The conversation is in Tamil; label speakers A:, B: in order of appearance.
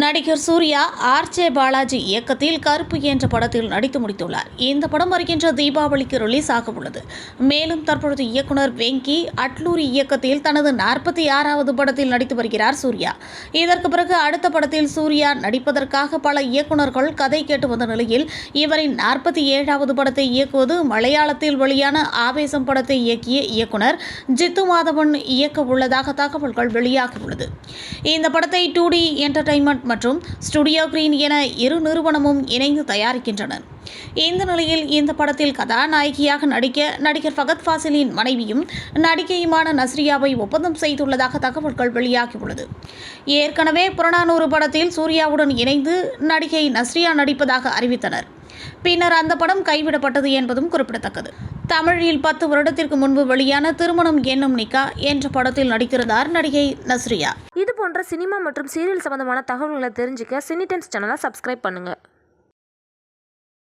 A: நடிகர் சூர்யா ஆர்ஜே பாலாஜி இயக்கத்தில் கருப்பு என்ற படத்தில் நடித்து முடித்துள்ளார். இந்த படம் வருகின்ற தீபாவளிக்கு ரிலீஸ் ஆக உள்ளது. மேலும் தற்பொழுது இயக்குனர் வெங்கி அட்லூரி இயக்கத்தில் தனது நாற்பத்தி ஆறாவது படத்தில் நடித்து வருகிறார் சூர்யா. இதற்கு பிறகு அடுத்த படத்தில் சூர்யா நடிப்பதற்காக பல இயக்குனர்கள் கதை கேட்டு வந்த நிலையில் இவரின் நாற்பத்தி ஏழாவது படத்தை இயக்குவது மலையாளத்தில் வெளியான ஆவேசம் படத்தை இயக்கிய இயக்குனர் ஜித்து மாதவன் இயக்க உள்ளதாக தகவல்கள் வெளியாகியுள்ளது இந்த படத்தை டூ டி என்டர்டைன்மெண்ட் மற்றும் ஸ்டுடியோ கிரீன் என இரு நிறுவனமும் இணைந்து தயாரிக்கின்றனர் இந்த நிலையில் இந்த படத்தில் கதாநாயகியாக நடிக்க நடிகர் ஃபகத் ஃபாசிலின் மனைவியும் நடிகையுமான நஸ்ரியாவை ஒப்பந்தம் செய்துள்ளதாக தகவல்கள் வெளியாகியுள்ளது. ஏற்கனவே புறநானூறு படத்தில் சூர்யாவுடன் இணைந்து நடிகை நஸ்ரியா நடிப்பதாக அறிவித்தனர். பின்னர் அந்த படம் கைவிடப்பட்டது என்பதும் குறிப்பிடத்தக்கது. தமிழில் பத்து வருடத்திற்கு முன்பு வெளியான திருமணம் என்னும் நிக்கா என்ற படத்தில் நடித்திருந்தார் நடிகை நஸ்ரியா.
B: இது போன்ற சினிமா மற்றும் சீரியல் சம்பந்தமான தகவல்களை தெரிஞ்சுக்க சினி டைம்ஸ் சேனலை சப்ஸ்கிரைப் பண்ணுங்கள்